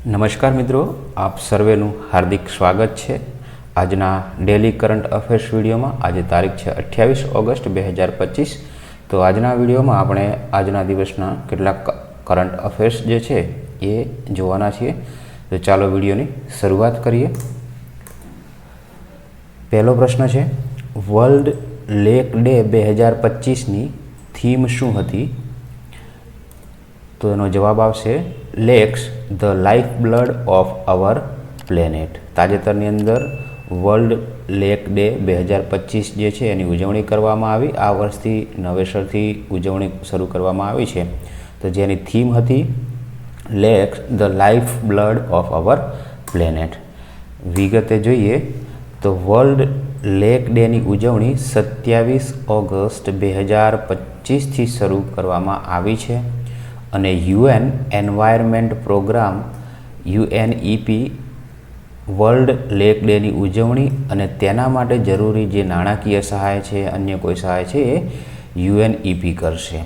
નમસ્કાર મિત્રો, આપ સર્વેનું હાર્દિક સ્વાગત છે. આજના ડેલી કરંટ અફેર્સ વિડીયોમાં આજે તારીખ છે અઠ્યાવીસ ઓગસ્ટ બે હજાર પચીસ. તો આજના વિડીયોમાં આપણે આજના દિવસના કેટલાક કરંટ અફેર્સ જે છે એ જોવાના છીએ. તો ચાલો વિડીયોની શરૂઆત કરીએ. પહેલો પ્રશ્ન છે વર્લ્ડ લેક ડે બે હજાર પચીસની થીમ શું હતી? તો એનો જવાબ આવશે lakes the lifeblood of our planet તાજેતરની અંદર વર્લ્ડ લેક ડે બે હજાર પચીસ જે છે, એની ઉજવણી કરવામાં આવી. આ વર્ષથી નવેસરથી ઉજવણી શરૂ કરવામાં આવી છે. તો જેની થીમ હતી lakes the lifeblood of our planet વિગતે જોઈએ, તો વર્લ્ડ લેક ડેની ઉજવણી સત્યાવીસ ઓગસ્ટ બે હજાર પચીસથી શરૂ કરવામાં આવી છે. અને UN environment programme, UNEP, world lake ડેની ઉજવણી અને તેના માટે જરૂરી જે નાણાકીય સહાય છે, અન્ય કોઈ સહાય છે, એ યુએનઈપી કરશે.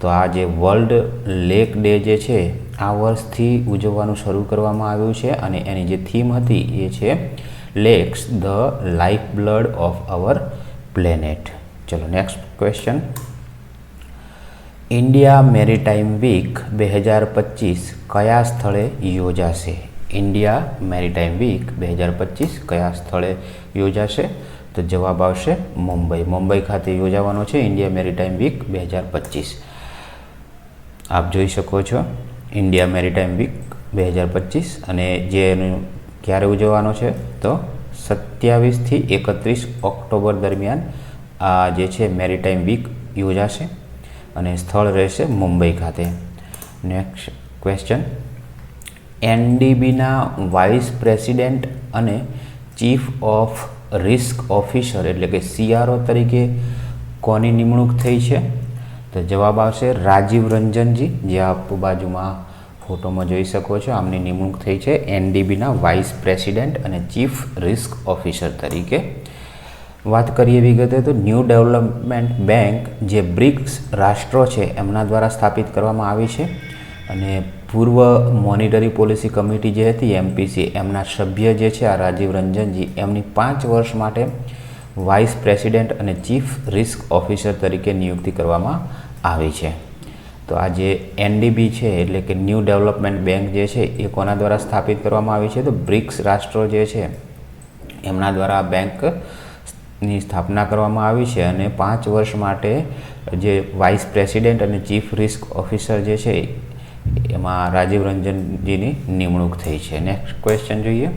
તો આ જે વર્લ્ડ લેક ડે જે છે, આ વર્ષથી ઉજવવાનું શરૂ કરવામાં આવ્યું છે અને એની જે થીમ હતી એ છે lakes the lifeblood of our planet ચલો next question India maritime week બે હજાર પચીસ કયા સ્થળે યોજાશે? ઇન્ડિયા મેરીટાઈમ વીક બે હજાર પચીસ કયા સ્થળે યોજાશે? તો જવાબ આવશે મુંબઈ. મુંબઈ ખાતે યોજાવાનો છે ઇન્ડિયા મેરીટાઈમ વીક બે હજાર પચીસ. આપ જોઈ શકો છો ઇન્ડિયા મેરીટાઈમ વીક બે હજાર પચીસ અને જે એનું ક્યારે ઉજવવાનો છે? તો સત્યાવીસથી એકત્રીસ ઓક્ટોબર દરમિયાન આ જે છે મેરીટાઈમ વીક યોજાશે. અને સ્થળ રહેશે મુંબઈ ખાતે. નેક્સ્ટ ક્વેશ્ચન એનડીબીના વાઇસ પ્રેસિડેન્ટ અને ચીફ ઓફ રિસ્ક ઓફિસર, એટલે કે સીઆરઓ તરીકે કોની નિમણૂક થઈ છે? તો જવાબ આવશે રાજીવ રંજનજી. જે આપ બાજુમાં ફોટોમાં જોઈ શકો છો, આમની નિમણૂક થઈ છે એનડીબીના વાઇસ પ્રેસિડેન્ટ અને ચીફ રિસ્ક ઓફિસર તરીકે. વાત કરીએ વિગતે તો ન્યૂ ડેવલપમેન્ટ બેંક જે બ્રિક્સ રાષ્ટ્રો છે, એમના દ્વારા સ્થાપિત કરવામાં આવી છે. અને પૂર્વ મોનિટરી પોલિસી કમિટી જે હતી, એમપીસી, એમના સભ્ય જે છે, આ રાજીવ રંજનજી, એમની પાંચ વર્ષ માટે વાઇસ પ્રેસિડેન્ટ અને ચીફ રિસ્ક ઓફિસર તરીકે નિયુક્તિ કરવામાં આવી છે. તો આ જે એનડીબી છે, એટલે કે ન્યૂ ડેવલપમેન્ટ બેંક જે છે, એ કોના દ્વારા સ્થાપિત કરવામાં આવી છે? તો બ્રિક્સ રાષ્ટ્રો જે છે, એમના દ્વારા આ બેંક ની સ્થાપના કરવામાં આવી છે અને પાંચ વર્ષ માટે જે વાઇસ પ્રેસિડેન્ટ અને ચીફ રિસ્ક ઓફિસર જે છે, એમાં રાજીવ રંજનજીની નિમણૂક થઈ છે. નેક્સ્ટ ક્વેશ્ચન જોઈએ.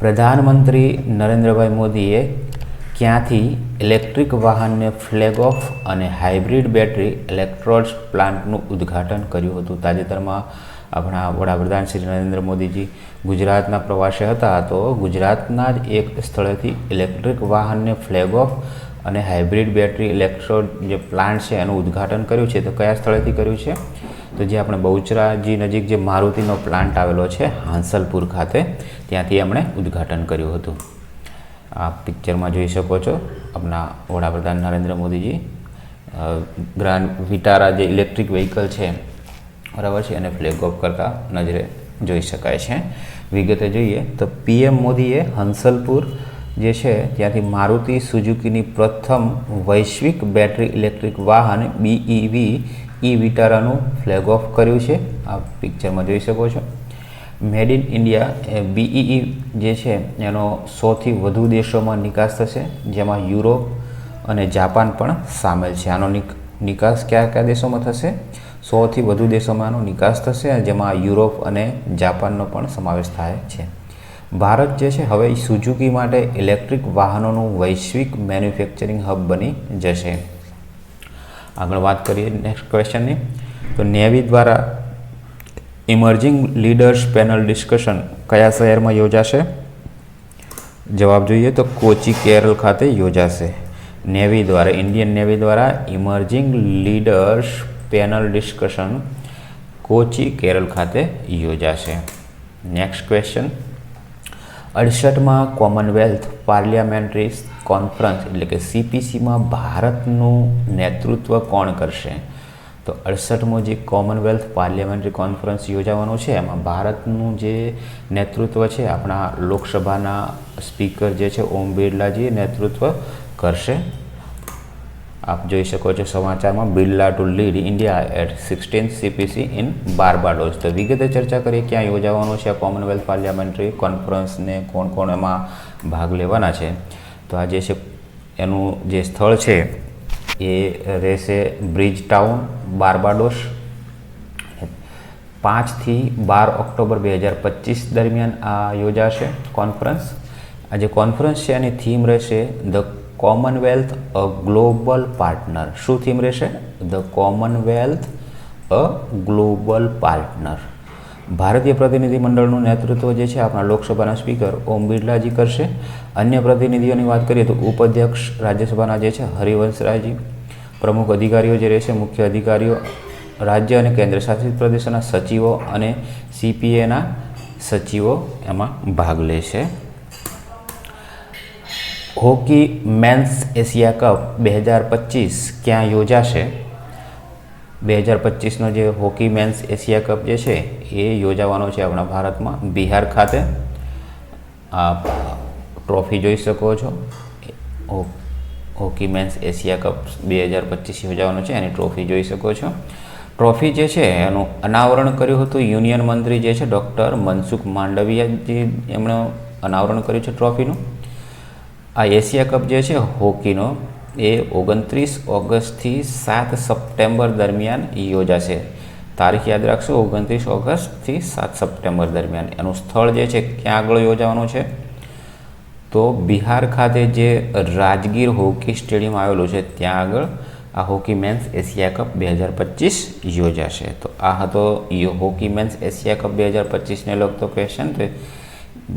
પ્રધાનમંત્રી નરેન્દ્રભાઈ મોદીએ ક્યાંથી ઇલેક્ટ્રિક વાહનને ફ્લેગ ઓફ અને હાઇબ્રિડ બેટરી ઇલેક્ટ્રોડ્સ પ્લાન્ટનું ઉદ્ઘાટન કર્યું હતું? તાજેતરમાં આપણા વડાપ્રધાન શ્રી નરેન્દ્ર મોદીજી ગુજરાતના પ્રવાસે હતા, તો ગુજરાતના જ એક સ્થળેથી ઇલેક્ટ્રિક વાહનને ફ્લેગ ઓફ અને હાઇબ્રિડ બેટરી ઇલેક્ટ્રોડ જે પ્લાન્ટ છે એનું ઉદ્ઘાટન કર્યું છે. તો કયા સ્થળેથી કર્યું છે? તો જે આપણે બહુચરાજી નજીક જે મારુતિનો પ્લાન્ટ આવેલો છે, હાંસલપુર ખાતે, ત્યાંથી એમણે ઉદ્ઘાટન કર્યું હતું. આ પિક્ચરમાં જોઈ શકો છો આપણા વડાપ્રધાન નરેન્દ્ર મોદીજી ગ્રાન્ડ વિટારા જે ઇલેક્ટ્રિક વ્હીકલ છે બરાબર છે એને ફ્લેગ ઓફ કરતા નજરે જોઈ શકાય છે. વિગતે જોઈએ તો પીએમ મોદીએ હંસલપુર જે છે, ત્યાંથી મારુતિ સુઝુકીની પ્રથમ વૈશ્વિક બેટરી ઇલેક્ટ્રિક વાહન બીઈવી ઈ વિટારાનું ફ્લેગ ઓફ કર્યું છે. આ પિક્ચરમાં જોઈ શકો છો. મેડ ઇન ઇન્ડિયા એ બીઈઈ જે છે, એનો સૌથી વધુ દેશોમાં નિકાસ થશે, જેમાં યુરોપ અને જાપાન પણ સામેલ છે. આનો નિકાસ કયા કયા દેશોમાં થશે? સૌથી વધુ દેશોમાંનો નિકાસ થશે જેમાં યુરોપ અને જાપાનનો પણ સમાવેશ થાય છે. ભારત જે છે, હવે સુઝુકી માટે ઇલેક્ટ્રિક વાહનોનું વૈશ્વિક મેન્યુફેક્ચરિંગ હબ બની જશે. આગળ વાત કરીએ નેક્સ્ટ ક્વેશ્ચનની તો નેવી દ્વારા ઇમર્જિંગ લીડર્સ પેનલ ડિસ્કશન કયા શહેરમાં યોજાશે? જવાબ જોઈએ તો કોચી કેરળ ખાતે યોજાશે. નેવી દ્વારા ઇન્ડિયન નેવી દ્વારા emerging leaders panel discussion Kochi Kerala ખાતે યોજાશે. નેક્સ્ટ ક્વેશ્ચન અડસઠમાં કોમનવેલ્થ પાર્લિયામેન્ટરી કોન્ફરન્સ એટલે કે સીપીસીમાં ભારતનું નેતૃત્વ કોણ કરશે? તો અડસઠમો જે કોમનવેલ્થ પાર્લિયામેન્ટરી કોન્ફરન્સ યોજાવાનો છે, એમાં ભારતનું જે નેતૃત્વ છે, આપણા લોકસભાના સ્પીકર જે છે, ઓમ બિરલાજી નેતૃત્વ કરશે. આપ જોઈ શકો છો સમાચારમાં Birla to lead India at sixteen CPC in Barbados તો વિગતે ચર્ચા કરીએ ક્યાં યોજાવાનો છે કોમનવેલ્થ પાર્લિયામેન્ટરી કોન્ફરન્સને કોણ કોણ એમાં ભાગ લેવાના છે. તો આ જે છે એનું જે સ્થળ છે એ રહેશે બ્રિજ ટાઉન બારબાડોસ પાંચથી બાર ઓક્ટોબર બે હજાર પચીસ દરમિયાન આ યોજાશે કોન્ફરન્સ. આ જે કોન્ફરન્સ છે એની થીમ રહેશે the Commonwealth a global partner શું થીમ રહેશે? The Commonwealth a global partner ભારતીય પ્રતિનિધિમંડળનું નેતૃત્વ જે છે આપણા લોકસભાના સ્પીકર ઓમ બિરલાજી કરશે. અન્ય પ્રતિનિધિઓની વાત કરીએ તો ઉપાધ્યક્ષ રાજ્યસભાના જે છે હરિવંશરાયજી, પ્રમુખ અધિકારીઓ જે રહેશે, મુખ્ય અધિકારીઓ, રાજ્ય અને કેન્દ્ર શાસિત પ્રદેશોના સચિવો અને સીપીએના સચિવો એમાં ભાગ લેશે. હોકી મેન્સ એશિયા કપ બે હજાર પચીસ ક્યાં યોજાશે? બે હજાર પચીસનો જે હોકી મેન્સ એશિયા કપ જે છે, એ યોજાવાનો છે આપણા ભારતમાં. બિહાર ખાતે આપ ટ્રોફી જોઈ શકો છો. હોકી મેન્સ એશિયા કપ બે હજાર પચીસ યોજાવાનો છે, એની ટ્રોફી જોઈ શકો છો. ટ્રોફી જે છે, એનું અનાવરણ કર્યું હતું યુનિયન મંત્રી જે છે, ડૉક્ટર મનસુખ માંડવિયાજી, એમણે અનાવરણ કર્યું છે ટ્રોફીનું. આ એશિયા કપ જે છે હોકીનો એ ઓગણત્રીસ ઓગસ્ટથી સાત સપ્ટેમ્બર દરમિયાન યોજાશે. તારીખ યાદ રાખશો, ઓગણત્રીસ ઓગસ્ટથી સાત સપ્ટેમ્બર દરમિયાન. એનું સ્થળ જે છે, ક્યાં આગળ યોજાવાનું છે? તો બિહાર ખાતે જે રાજગીર હોકી સ્ટેડિયમ આવેલું છે, ત્યાં આગળ આ હોકી મેન્સ એશિયા કપ બે હજાર પચીસ યોજાશે. તો આ હતો હોકી મેન્સ એશિયા કપ બે હજાર પચીસને લગતો ક્વેશ્ચન તો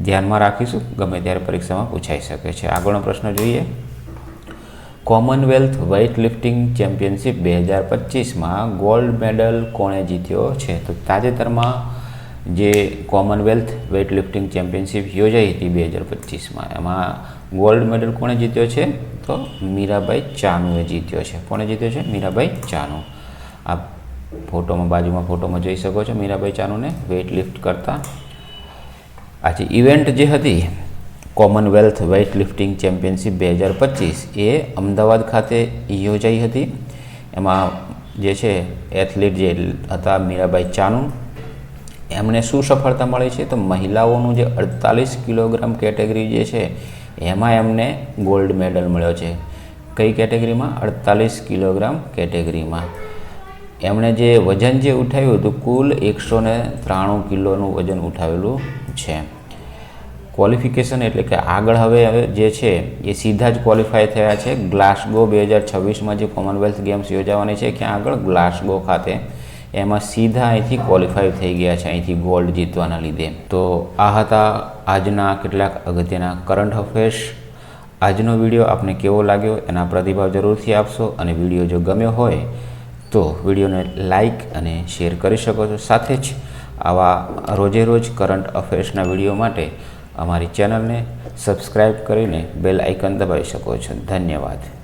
ધ્યાનમાં રાખીશું, ગમે ત્યારે પરીક્ષામાં પૂછાઈ શકે છે. આગળનો પ્રશ્ન જોઈએ. કોમનવેલ્થ વેઇટ લિફ્ટિંગ ચેમ્પિયનશિપ બે હજાર પચીસમાં ગોલ્ડ મેડલ કોણે જીત્યો છે? તો તાજેતરમાં જે કોમનવેલ્થ વેઇટ લિફ્ટિંગ ચેમ્પિયનશિપ યોજાઈ હતી બે હજાર પચીસમાં, એમાં ગોલ્ડ મેડલ કોણે જીત્યો છે? તો મીરાબાઈ ચાનુએ જીત્યો છે. કોણે જીત્યો છે? મીરાબાઈ ચાનુ. આ ફોટોમાં, બાજુમાં ફોટોમાં જોઈ શકો છો. મીરાબાઈ ચાનુને વેઇટ લિફ્ટ કરતા આજે ઇવેન્ટ જે હતી કોમનવેલ્થ વેઇટ લિફ્ટિંગ ચેમ્પિયનશિપ બે હજાર પચીસ, એ અમદાવાદ ખાતે યોજાઈ હતી. એમાં જે છે એથ્લીટ જે હતા, મીરાબાઈ ચાનુ, એમને શું સફળતા મળી છે? તો મહિલાઓનું જે અડતાલીસ કિલોગ્રામ કેટેગરી જે છે, એમાં એમને ગોલ્ડ મેડલ મળ્યો છે. કઈ કેટેગરીમાં? અડતાલીસ કિલોગ્રામ કેટેગરીમાં. એમણે જે વજન જે ઉઠાવ્યું હતું, કુલ એકસો ત્રાણું કિલોનું વજન ઉઠાવેલું છે. ક્વોલિફિકેશન એટલે કે આગળ હવે હવે જે છે, એ સીધા જ ક્વોલિફાય થયા છે. ગ્લાસગો બે હજાર છવ્વીસમાં જે કોમનવેલ્થ ગેમ્સ યોજાવાની છે, ક્યાં આગળ? ગ્લાસગો ખાતે. એમાં સીધા અહીંથી ક્વોલિફાય થઈ ગયા છે, અહીંથી ગોલ્ડ જીતવાના લીધે. તો આ હતા આજના કેટલાક અગત્યના કરંટ અફેર્સ આજનો વીડિયો આપને કેવો લાગ્યો, એના પ્રતિભાવ જરૂરથી આપશો. અને વીડિયો જો ગમ્યો હોય, તો વિડીયોને લાઈક અને શેર કરી શકો છો. સાથે જ આવા રોજે રોજ કરંટ અફેર્સના વીડિયો માટે અમારી ચેનલને સબસ્ક્રાઈબ કરીને બેલ આઇકન દબાવી શકો છો. ધન્યવાદ.